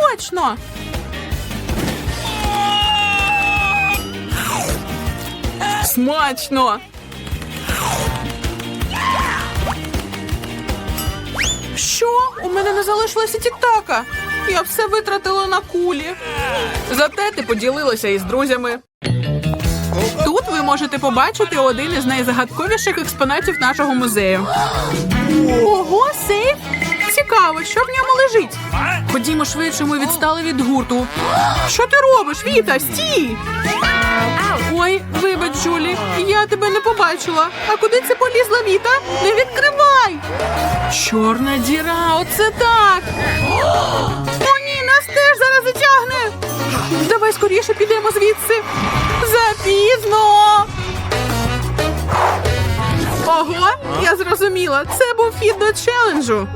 Точно. Смачно. Що? У мене не залишилося тіктака. Я все витратила на кулі. Зате ти поділилася із друзями. Тут ви можете побачити один із найзагадковіших експонатів нашого музею. Ого, сейф! Цікаво, що в ньому лежить. Ходімо швидше, ми відстали від гурту. Що ти робиш, Віта? Стій! Ой, вибач, Джулі, я тебе не побачила. А куди це полізла Віта? Не відкривай! Чорна діра, оце так! О, ні, нас теж зараз затягне! Давай скоріше підемо звідси. Запізно. Ого, я зрозуміла. Це був хід до челенджу.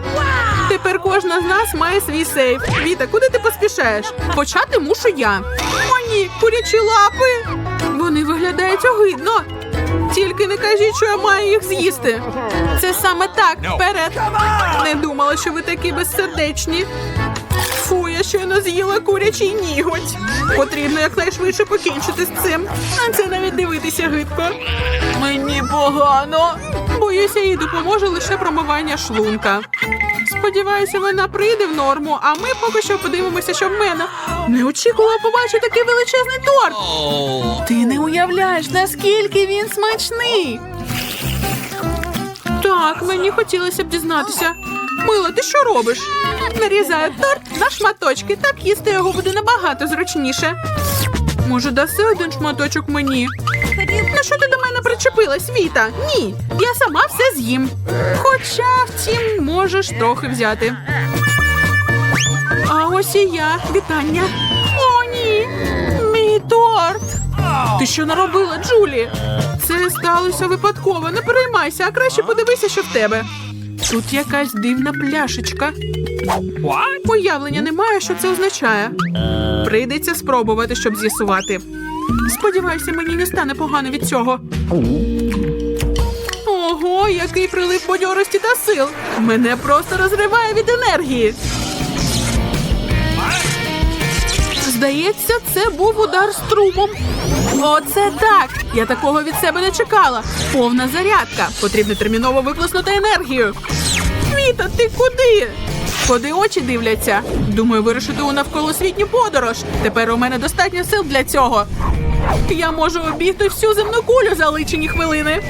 Тепер кожна з нас має свій сейф. Віта, куди ти поспішаєш? Почати мушу я. О, ні, курячі лапи. Вони виглядають огидно. Тільки не кажіть, що я маю їх з'їсти. Це саме так. Вперед. Не думала, що ви такі безсердечні. Фу, щойно з'їла курячий ніготь. Потрібно якнайшвидше покінчити з цим. А це навіть дивитися гидко. Мені погано. Боюся, їй допоможе лише промивання шлунка. Сподіваюся, вона прийде в норму, а ми поки що подивимося, що в мене. Не очікувала побачити такий величезний торт. Ти не уявляєш, наскільки він смачний. Так, мені хотілося б дізнатися. Мила, ти що робиш? Нарізаю торт на шматочки, так їсти його буде набагато зручніше. Може, даси один шматочок мені? Ну що ти до мене причепилась, Віта? Ні, я сама все з'їм. Хоча, втім, можеш трохи взяти. А ось і я. Вітання. О, ні. Мій торт. Ти що наробила, Джулі? Це сталося випадково. Не переймайся, а краще подивися, що в тебе. Тут якась дивна пляшечка. Уявлення немає, що це означає. Прийдеться спробувати, щоб з'ясувати. Сподіваюся, мені не стане погано від цього. Ого, який прилив бадьорості та сил. Мене просто розриває від енергії. Здається, це був удар струмом. Оце так. Я такого від себе не чекала. Повна зарядка. Потрібно терміново викласнути енергію. Віта, ти куди? Куди очі дивляться? Думаю, вирушити у навколосвітню подорож. Тепер у мене достатньо сил для цього. Я можу обігти всю земну кулю за личені хвилини.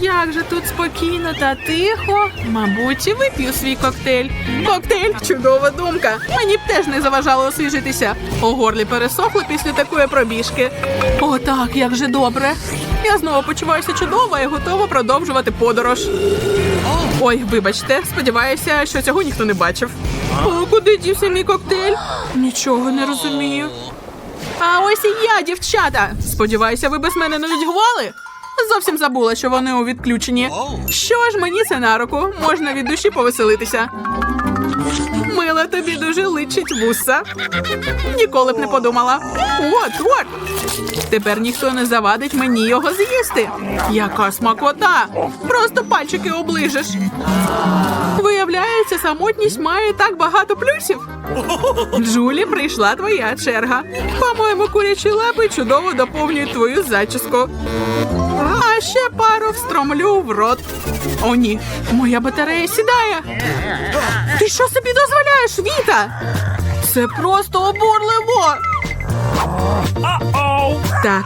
Як же тут спокійно та тихо. Мабуть, і вип'ю свій коктейль. Коктейль чудова думка. Мені б теж не заважало освіжитися. У горлі пересохло після такої пробіжки. О, так, як же добре. Я знову почуваюся чудово і готова продовжувати подорож. Ой, вибачте, сподіваюся, що цього ніхто не бачив. О, куди дівся мій коктейль? Нічого не розумію. А ось і я, дівчата. Сподіваюся, ви без мене не нудьгували? Зовсім забула, що вони у відключенні. Що ж, мені це на руку. Можна від душі повеселитися. Мила тобі дуже личить вуса. Ніколи б не подумала. От, от. Тепер ніхто не завадить мені його з'їсти. Яка смакота! Просто пальчики оближеш. Виявляється, самотність має так багато плюсів. Джулі, прийшла твоя черга. По-моєму, курячі лапи чудово доповнюють твою зачіску. А ще пару встромлю в рот. О, ні, моя батарея сідає. Ти що собі дозволяєш, Віта? Це просто обурливо. Так,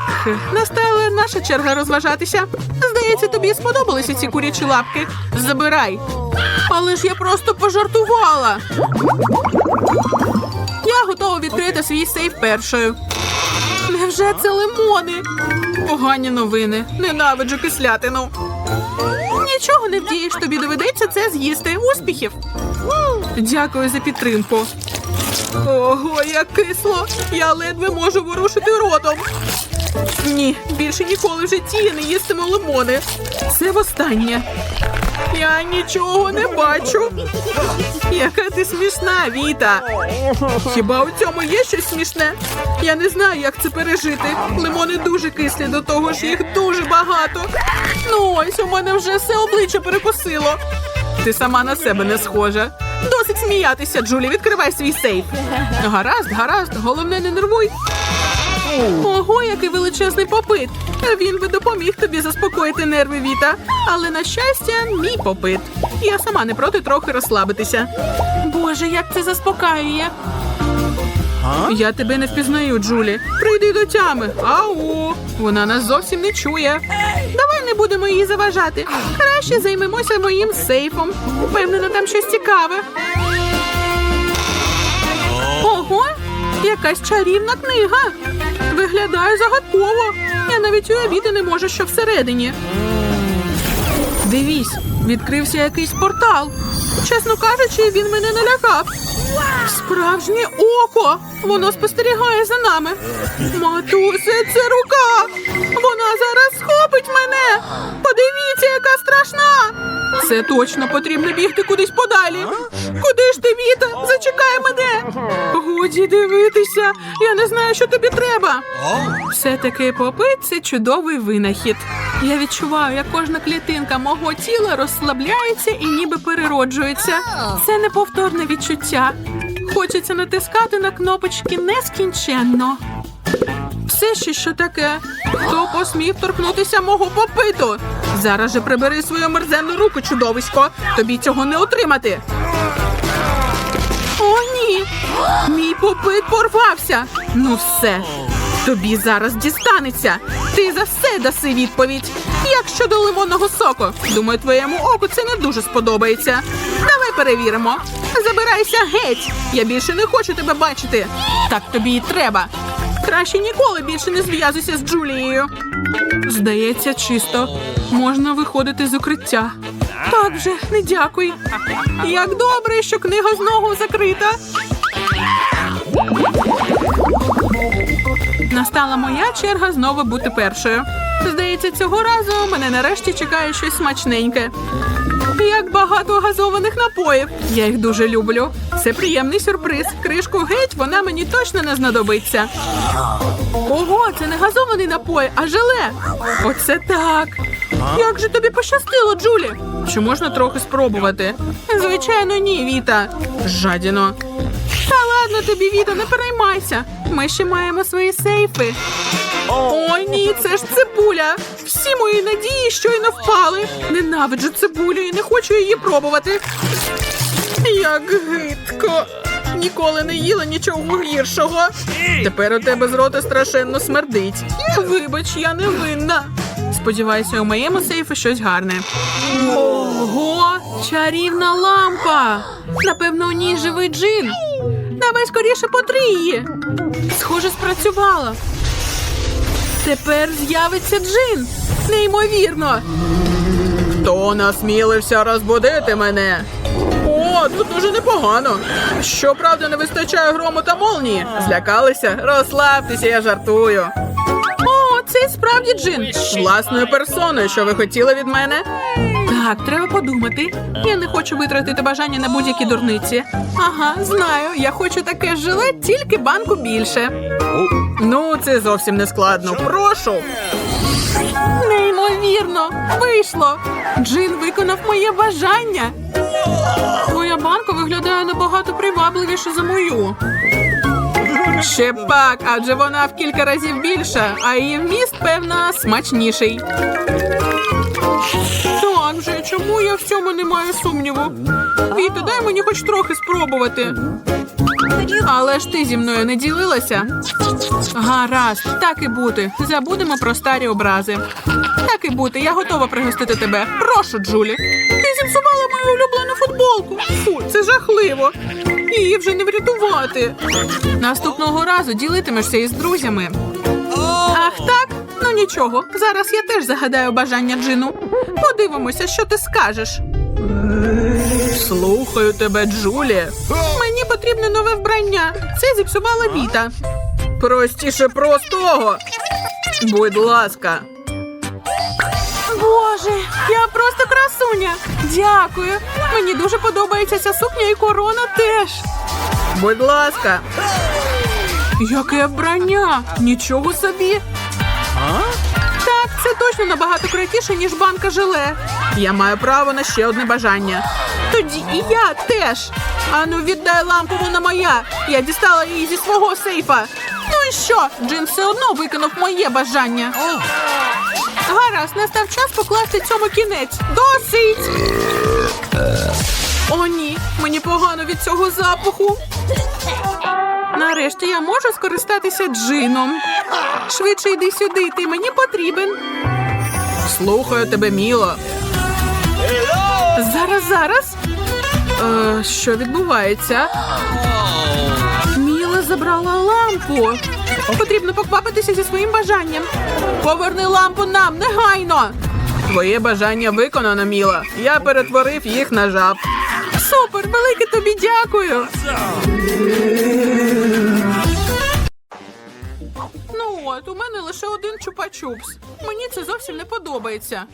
настала наша черга розважатися. Здається, тобі сподобалися ці курячі лапки. Забирай. Але ж я просто пожартувала. Я готова відкрити свій сейф першою. Невже це лимони? Погані новини. Ненавиджу кислятину. Нічого не вдієш, тобі доведеться це з'їсти. Успіхів. Дякую за підтримку. Ого, як кисло! Я ледве можу ворушити ротом. Ні, більше ніколи в житті я не їстиму лимони. Це востаннє. Я нічого не бачу. Яка ти смішна, Віта. Хіба у цьому є щось смішне? Я не знаю, як це пережити. Лимони дуже кислі, до того ж їх дуже багато. Ну ось у мене вже все обличчя перекосило. Ти сама на себе не схожа. Досить сміятися, Джулі, відкривай свій сейф. Гаразд, гаразд, головне не нервуй. Ого, який величезний попит. Він би допоміг тобі заспокоїти нерви Віта. Але на щастя, мій попит. Я сама не проти трохи розслабитися. Боже, як це заспокаює. Я тебе не впізнаю, Джулі. Прийди до тями. Ау, вона нас зовсім не чує. Давай не будемо їй заважати. Краще займемося моїм сейфом. Впевнена, там щось цікаве. Ого, якась чарівна книга. Виглядає загадково. Я навіть уявити не можу, що всередині. Дивись, відкрився якийсь портал. Чесно кажучи, він мене налякав. Справжнє око! Воно спостерігає за нами. Матусе, це рука! Вона зараз схопить мене! Подивіться, яка страшна! Це точно потрібно бігти кудись подалі. Куди ж ти, Віта? Зачекай мене! Годі дивитися. Я не знаю, що тобі треба. Все-таки попит це чудовий винахід. Я відчуваю, як кожна клітинка мого тіла розслабляється і ніби перероджується. Це неповторне відчуття. Хочеться натискати на кнопочки нескінченно. Все ще що таке? Хто посмів торкнутися мого попиту? Зараз же прибери свою мерзенну руку, чудовисько. Тобі цього не отримати. О, ні! Мій попит порвався. Ну все. Тобі зараз дістанеться. Ти за все даси відповідь. Як щодо лимонного соку? Думаю, твоєму оку це не дуже сподобається. Давай перевіримо. Забирайся геть. Я більше не хочу тебе бачити. Так тобі і треба. Краще ніколи більше не зв'язуйся з Джулією. Здається, чисто. Можна виходити з укриття. Так вже, не дякуй. Як добре, що книга знову закрита. Настала моя черга знову бути першою. Здається, цього разу мене нарешті чекає щось смачненьке. Як багато газованих напоїв. Я їх дуже люблю. Це приємний сюрприз. Кришку геть вона мені точно не знадобиться. Ого, це не газований напої, а желе. Оце так. Як же тобі пощастило, Джулі? Чи можна трохи спробувати? Звичайно, ні, Віта. Жадіно. Ладно тобі, Віта, не переймайся. Ми ще маємо свої сейфи. О, ні, це ж цибуля. Всі мої надії щойно впали. Ненавиджу цибулю і не хочу її пробувати. Як гидко. Ніколи не їла нічого гіршого. Тепер у тебе з рота страшенно смердить. Вибач, я не винна. Сподіваюся, у моєму сейфі щось гарне. Ого, чарівна лампа. Напевно, у ній живий джин. Давай скоріше потри її. Схоже, спрацювала. Тепер з'явиться джин. Неймовірно. Хто насмілився розбудити мене? О, тут дуже непогано. Щоправда, не вистачає грому та молнії. Злякалися? Розслабтеся, я жартую. О, це справді джин. Власною персоною, що ви хотіли від мене? Так, треба подумати. Я не хочу витратити бажання на будь-які дурниці. Ага, знаю. Я хочу таке жиле, тільки банку більше. Ну, це зовсім не складно. Прошу. Неймовірно, вийшло. Джин виконав моє бажання. Твоя банка виглядає набагато привабливіше за мою. Ще пак, адже вона в кілька разів більша, а її вміст, певно, смачніший. Так же, чому я в цьому не маю сумніву? Віта, дай мені хоч трохи спробувати. Але ж ти зі мною не ділилася. Гаразд, так і бути. Забудемо про старі образи. Так і бути, я готова пригостити тебе. Прошу, Джулі. Ти зіпсувала мою улюблену футболку. Фу, це жахливо. Її вже не врятувати. Наступного разу ділитимешся із друзями. Ах так? Ну нічого. Зараз я теж загадаю бажання Джину. Подивимося, що ти скажеш. Слухаю тебе, Джулі. Мені потрібне нове вбрання. Це зіпсувала Віта. Простіше простого. Будь ласка. Боже, я просто красуня. Дякую. Мені дуже подобається ця сукня і корона теж. Будь ласка. Яке вбрання? Нічого собі. Так, це точно набагато крутіше, ніж банка желе. Я маю право на ще одне бажання. Тоді і я теж. Ану, віддай лампу, вона моя. Я дістала її зі свого сейфа. Ну і що? Джин все одно виконав моє бажання. Гаразд, настав час покласти цьому кінець. Досить! О, ні, мені погано від цього запаху. Нарешті я можу скористатися джином. Швидше йди сюди, ти мені потрібен. Слухаю тебе, Міло. Зараз, зараз. Е, що відбувається? Міла забрала лампу. Потрібно поквапитися зі своїм бажанням. Поверни лампу нам негайно. Твоє бажання виконано, Міла. Я перетворив їх на жаб. Супер, велике тобі дякую. Ну от, у мене лише один чупа-чупс. Мені це зовсім не подобається.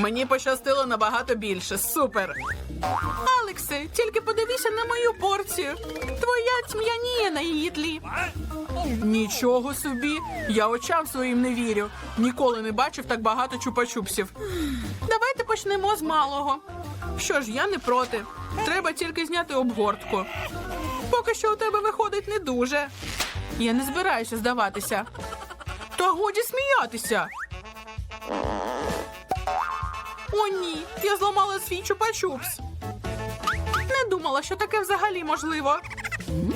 Мені пощастило набагато більше. Супер. Алексе, тільки подивися на мою порцію. Твоя тьмяніє на її тлі. Нічого собі. Я очам своїм не вірю. Ніколи не бачив так багато чупа-чупсів. Давайте почнемо з малого. Що ж, я не проти. Треба тільки зняти обгортку. Поки що у тебе виходить не дуже. Я не збираюся здаватися. Та годі сміятися. О, ні, я зламала свій чупа-чупс. Не думала, що таке взагалі можливо.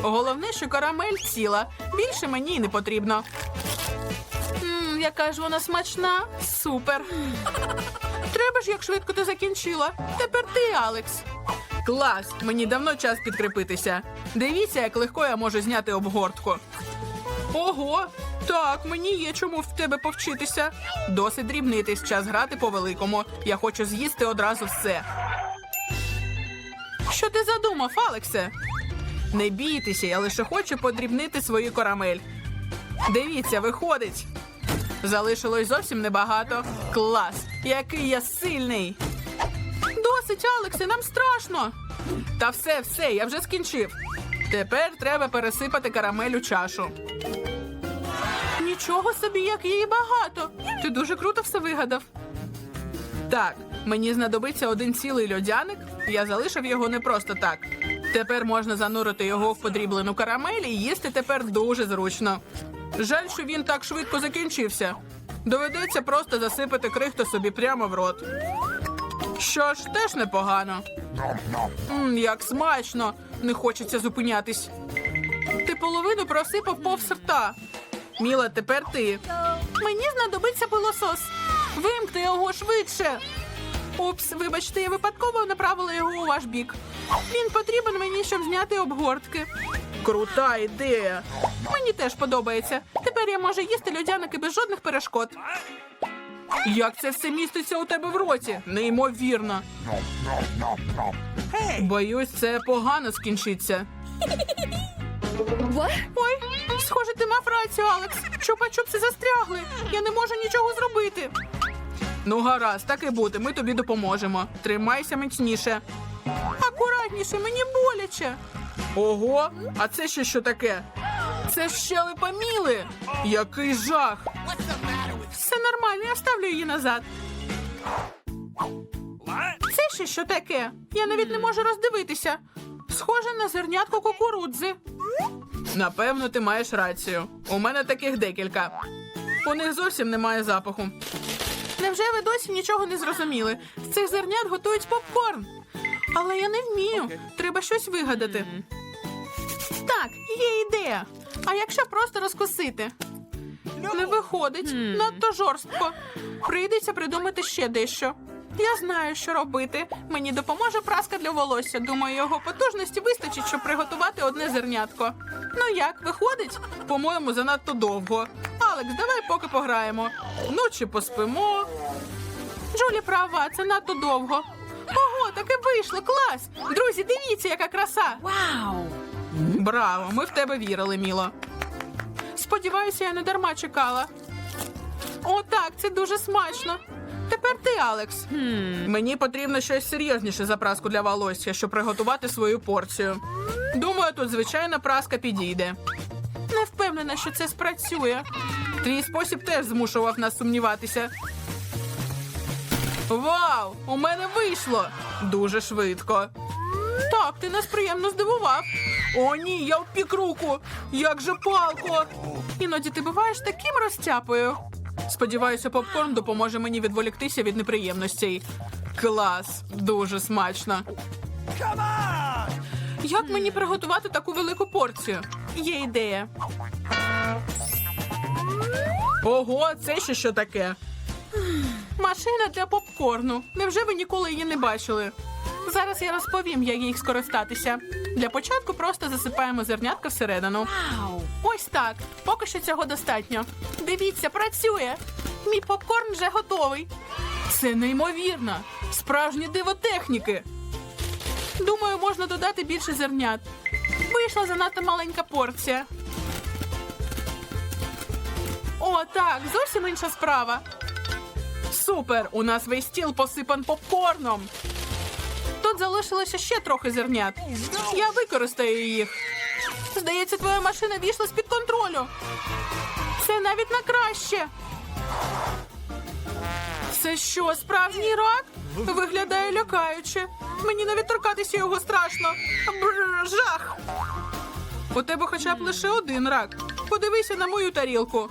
Головне, що карамель ціла. Більше мені й не потрібно. Мм, яка ж вона смачна. Супер. Треба ж, як швидко ти закінчила. Тепер ти, Алекс. Клас! Мені давно час підкріпитися. Дивіться, як легко я можу зняти обгортку. Ого! Так, мені є чому в тебе повчитися. Досить дрібнитись, час грати по великому. Я хочу з'їсти одразу все. Що ти задумав, Алексе? Не бійтеся, я лише хочу подрібнити свою карамель. Дивіться, виходить. Залишилось зовсім небагато. Клас! Який я сильний! Досить, Алексе, нам страшно. Та все, все, я вже скінчив. Тепер треба пересипати карамель у чашу. Нічого собі, як її багато. Ти дуже круто все вигадав. Так, мені знадобиться один цілий льодяник. Я залишив його не просто так. Тепер можна занурити його в подріблену карамель і їсти тепер дуже зручно. Жаль, що він так швидко закінчився. Доведеться просто засипати крихту собі прямо в рот. Що ж, теж непогано. Мм, як смачно! Не хочеться зупинятись. Ти половину просипав повз рта. Міла, тепер ти. Мені знадобиться пилосос. Вимкни його швидше. Упс, вибачте, я випадково направила його у ваш бік. Він потрібен мені, щоб зняти обгортки. Крута ідея. Мені теж подобається. Тепер я можу їсти льодяники без жодних перешкод. Як це все міститься у тебе в роті? Неймовірно. Боюсь, це погано скінчиться. Ой, схоже, ти мав рацію, Алекс. Чупа-чупси застрягли. Я не можу нічого зробити. Ну, гаразд, так і буде. Ми тобі допоможемо. Тримайся міцніше. Акуратніше, мені боляче. Ого, а це ще що таке? Це щелепа Міли. Який жах. Все нормально, я вставлю її назад. Це ще що таке? Я навіть не можу роздивитися. Схоже на зернятко кукурудзи. Напевно, ти маєш рацію. У мене таких декілька. У них зовсім немає запаху. Невже ви досі нічого не зрозуміли? З цих зернят готують попкорн. Але я не вмію. Треба щось вигадати. Так, є ідея. А якщо просто розкусити? Не виходить, надто жорстко. Прийдеться придумати ще дещо. Я знаю, що робити. Мені допоможе праска для волосся. Думаю, його потужності вистачить, щоб приготувати одне зернятко. Ну як, виходить? По-моєму, занадто довго. Алекс, давай поки пограємо. Ну чи поспимо. Джулі права, це надто довго. Ого, таке вийшло, клас! Друзі, дивіться, яка краса! Вау! Браво! Ми в тебе вірили, Міло. Сподіваюся, я не дарма чекала. О, так, це дуже смачно. Тепер ти, Алекс. Мені потрібно щось серйозніше за праску для волосся, щоб приготувати свою порцію. Думаю, тут звичайна праска підійде. Не впевнена, що це спрацює. Твій спосіб теж змушував нас сумніватися. Вау! У мене вийшло! Дуже швидко. Так, ти нас приємно здивував. О, ні, я впік руку. Як же палко. Іноді ти буваєш таким розтяпою. Сподіваюся, попкорн допоможе мені відволіктися від неприємностей. Клас, дуже смачно. Як мені приготувати таку велику порцію? Є ідея. Ого, це ще що таке? Машина для попкорну. Невже ви ніколи її не бачили? Зараз я розповім, як їх скористатися. Для початку просто засипаємо зернятка всередину. Ось так. Поки що цього достатньо. Дивіться, працює. Мій попкорн вже готовий. Це неймовірно. Справжнє диво техніки. Думаю, можна додати більше зернят. Вийшла занадто маленька порція. О, так, зовсім інша справа. Супер! У нас весь стіл посипан попкорном. Тут залишилося ще трохи зернят. Я використаю їх. Здається, твоя машина війшла з-під контролю. Це навіть на краще. Це що, справжній рак? Виглядає лякаюче. Мені навіть торкатися його страшно. Бррр, жах. У тебе хоча б лише один рак. Подивися на мою тарілку.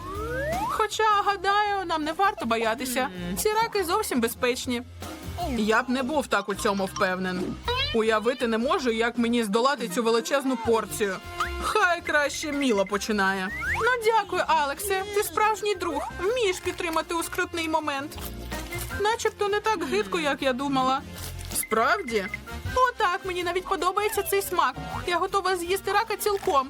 Хоча, гадаю, нам не варто боятися. Ці раки зовсім безпечні. Я б не був так у цьому впевнений. Уявити не можу, як мені здолати цю величезну порцію. Хай краще Міла починає. Ну, дякую, Алексе. Ти справжній друг. Вмієш підтримати у скрутний момент. Начебто не так гидко, як я думала. Справді? О, так, мені навіть подобається цей смак. Я готова з'їсти рака цілком.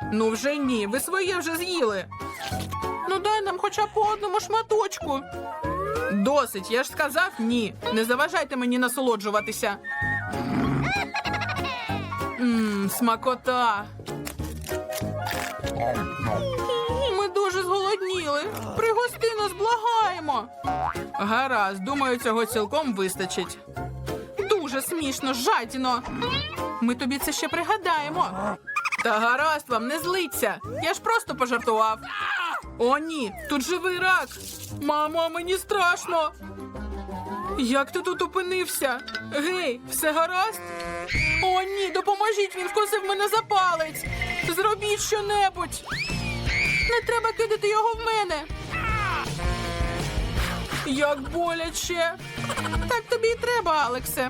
Ну вже ні, ви своє вже з'їли. Ну дай нам хоча б по одному шматочку. Досить, я ж сказав ні. Не заважайте мені насолоджуватися. Мм, смакота. Ми дуже зголодніли. Пригости нас, благаємо. Гаразд, думаю, цього цілком вистачить. Дуже смішно, жадіно. Ми тобі це ще пригадаємо. Та гаразд вам, не злиться. Я ж просто пожартував. О, ні, тут живий рак. Мамо, мені страшно. Як ти тут опинився? Гей, все гаразд? О, ні, допоможіть, він вкусив мене за палець. Зробіть щонебудь. Не треба кидати його в мене. Як боляче. Так тобі і треба, Алексе.